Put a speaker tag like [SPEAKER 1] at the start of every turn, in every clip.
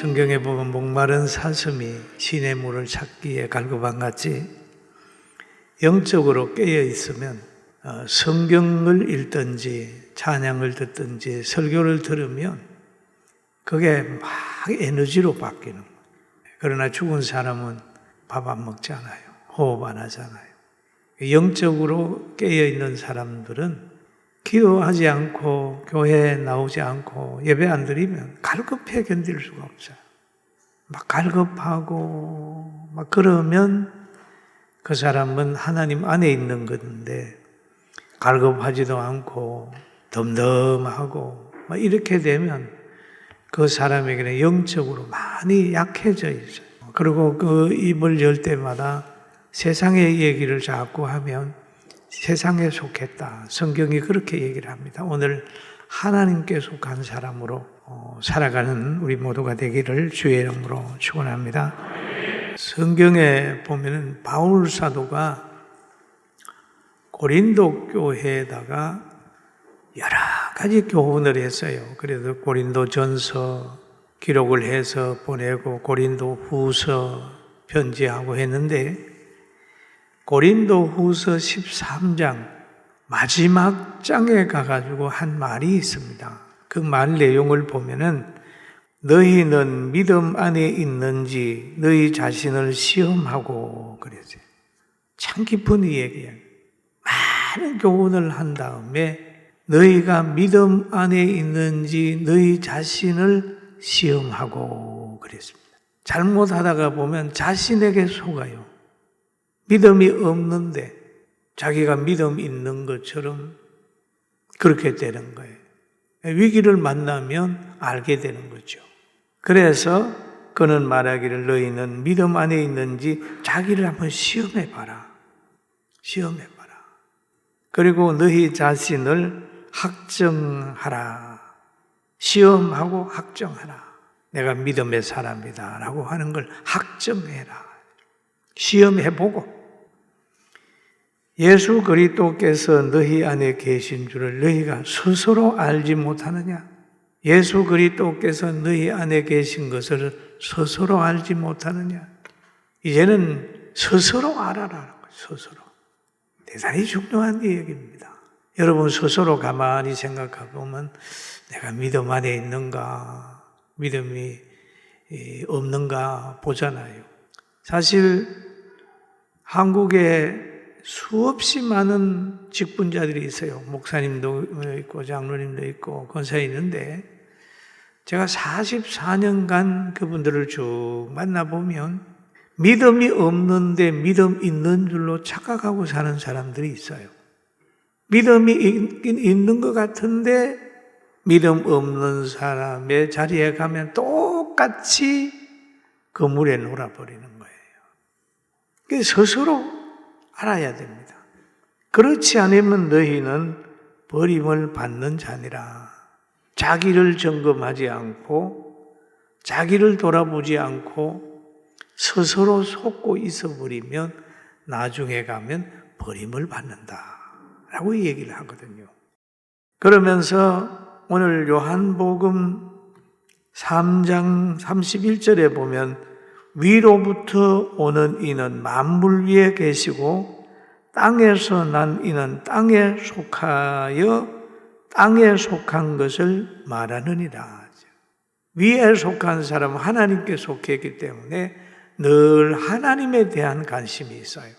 [SPEAKER 1] 성경에 보면 목마른 사슴이 신의 물을 찾기에 갈급한 같이 영적으로 깨어 있으면 어, 성경을 읽든지 찬양을 듣든지 설교를 들으면 그게 막 에너지로 바뀌는 거예요. 그러나 죽은 사람은 밥 안 먹잖아요. 호흡 안 하잖아요. 영적으로 깨어 있는 사람들은 기도하지 않고 교회에 나오지 않고 예배 안 드리면 갈급해 견딜 수가 없어요. 막 갈급하고 막 그러면 그 사람은 하나님 안에 있는 건데 갈급하지도 않고 덤덤하고 막 이렇게 되면 그 사람에게는 영적으로 많이 약해져 있어요. 그리고 그 입을 열 때마다 세상의 얘기를 자꾸 하면 세상에 속했다. 성경이 그렇게 얘기를 합니다. 오늘 하나님께 속한 사람으로 어, 살아가는 우리 모두가 되기를 주의 이름으로 축원합니다. 성경에 보면은 바울 사도가 고린도 교회에다가 여러 가지 교훈을 했어요. 그래서 고린도 전서 기록을 해서 보내고 고린도 후서 편지하고 했는데 고린도 후서 13장 마지막 장에 가가지고 한 말이 있습니다. 그 말 내용을 보면은 너희는 믿음 안에 있는지 너희 자신을 시험하고 그랬어요. 참 깊은 이 얘기예요. 많은 교훈을 한 다음에 너희가 믿음 안에 있는지 너희 자신을 시험하고 그랬습니다. 잘못하다가 보면 자신에게 속아요. 믿음이 없는데 자기가 믿음 있는 것처럼 그렇게 되는 거예요. 위기를 만나면 알게 되는 거죠. 그래서 그는 말하기를 너희는 믿음 안에 있는지 자기를 한번 시험해 봐라. 시험해 봐라. 그리고 너희 자신을 학정하라. 시험하고 학정하라. 내가 믿음의 사람이다. 라고 하는 걸 학정해라. 시험해 보고. 예수 그리스도께서 너희 안에 계신 줄을 너희가 스스로 알지 못하느냐? 예수 그리스도께서 너희 안에 계신 것을 스스로 알지 못하느냐? 이제는 스스로 알아라. 스스로. 대단히 중요한 얘기입니다. 여러분 스스로 가만히 생각해 보면 내가 믿음 안에 있는가, 믿음이 없는가 보잖아요. 사실 한국에 수없이 많은 직분자들이 있어요. 목사님도 있고 장로님도 있고 권사에 있는데 제가 44년간 그분들을 쭉 만나보면 믿음이 없는데 믿음 있는 줄로 착각하고 사는 사람들이 있어요. 믿음이 있긴 있는 것 같은데 믿음 없는 사람의 자리에 가면 똑같이 그 물에 놀아버리는 거예요. 스스로 알아야 됩니다. 그렇지 않으면 너희는 버림을 받는 자니라. 자기를 점검하지 않고 자기를 돌아보지 않고 스스로 속고 있어 버리면 나중에 가면 버림을 받는다. 라고 얘기를 하거든요. 그러면서 오늘 요한복음 3장 31절에 보면 위로부터 오는 이는 만물 위에 계시고 땅에서 난 이는 땅에 속하여 땅에 속한 것을 말하느니라. 위에 속한 사람은 하나님께 속했기 때문에 늘 하나님에 대한 관심이 있어요.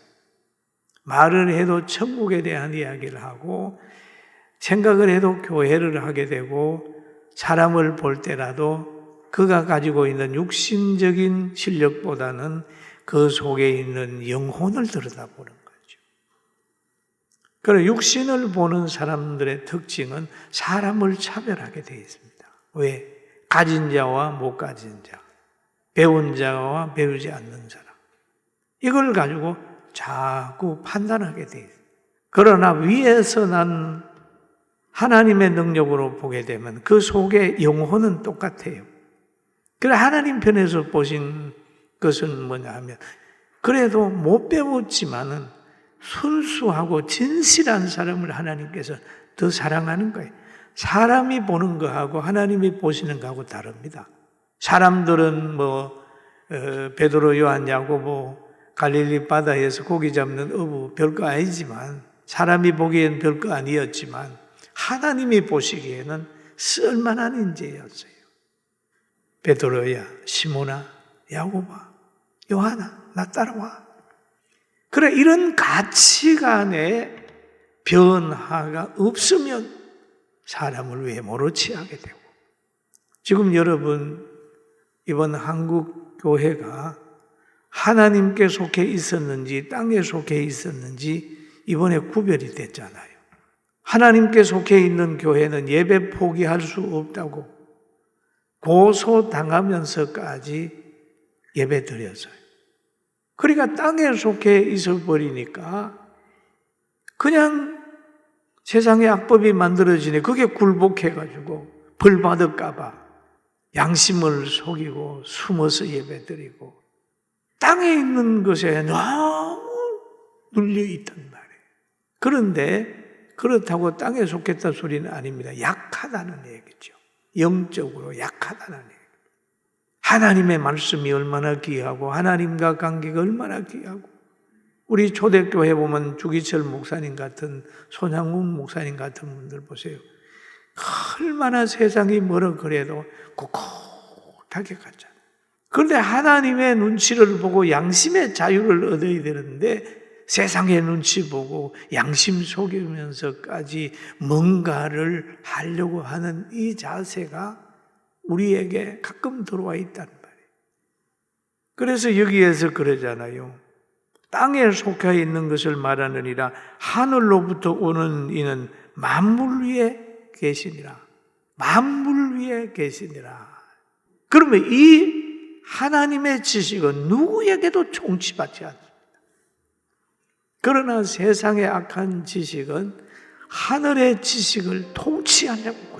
[SPEAKER 1] 말을 해도 천국에 대한 이야기를 하고 생각을 해도 교회를 하게 되고 사람을 볼 때라도 그가 가지고 있는 육신적인 실력보다는 그 속에 있는 영혼을 들여다보는 거죠. 그래 육신을 보는 사람들의 특징은 사람을 차별하게 되어 있습니다. 왜? 가진 자와 못 가진 자, 배운 자와 배우지 않는 사람. 이걸 가지고 자꾸 판단하게 되어 있습니다. 그러나 위에서 난 하나님의 능력으로 보게 되면 그 속에 영혼은 똑같아요. 그래 하나님 편에서 보신 것은 뭐냐 하면 그래도 못 배웠지만은 순수하고 진실한 사람을 하나님께서 더 사랑하는 거예요. 사람이 보는 거하고 하나님이 보시는 거하고 다릅니다. 사람들은 뭐 어, 베드로, 요한, 야고보 갈릴리 바다에서 고기 잡는 어부 별거 아니지만 사람이 보기엔 별거 아니었지만 하나님이 보시기에는 쓸만한 인재였어요. 베드로야, 시모나, 야고바, 요하나, 나 따라와. 그래 이런 가치관의 변화가 없으면 사람을 외모로 취하게 되고 지금 여러분 이번 한국 교회가 하나님께 속해 있었는지 땅에 속해 있었는지 이번에 구별이 됐잖아요. 하나님께 속해 있는 교회는 예배 포기할 수 없다고 고소당하면서까지 예배 드렸어요. 그러니까 땅에 속해 있어 버리니까 그냥 세상에 악법이 만들어지네. 그게 굴복해가지고 벌 받을까봐 양심을 속이고 숨어서 예배 드리고 땅에 있는 것에 너무 눌려 있단 말이에요. 그런데 그렇다고 땅에 속했다 소리는 아닙니다. 약하다는 얘기죠. 영적으로 약하다는 얘기. 하나님의 말씀이 얼마나 귀하고 하나님과 관계가 얼마나 귀하고 우리 초대교회 보면 주기철 목사님 같은 손양훈 목사님 같은 분들 보세요. 얼마나 세상이 뭐라 그래도 꼿꼿하게 갔잖아요. 그런데 하나님의 눈치를 보고 양심의 자유를 얻어야 되는데 세상의 눈치 보고 양심 속이면서까지 뭔가를 하려고 하는 이 자세가 우리에게 가끔 들어와 있단 말이에요. 그래서 여기에서 그러잖아요. 땅에 속해 있는 것을 말하느니라 하늘로부터 오는 이는 만물 위에 계시니라. 만물 위에 계시니라. 그러면 이 하나님의 지식은 누구에게도 총치받지 않습니다. 그러나 세상의 악한 지식은 하늘의 지식을 통치하려고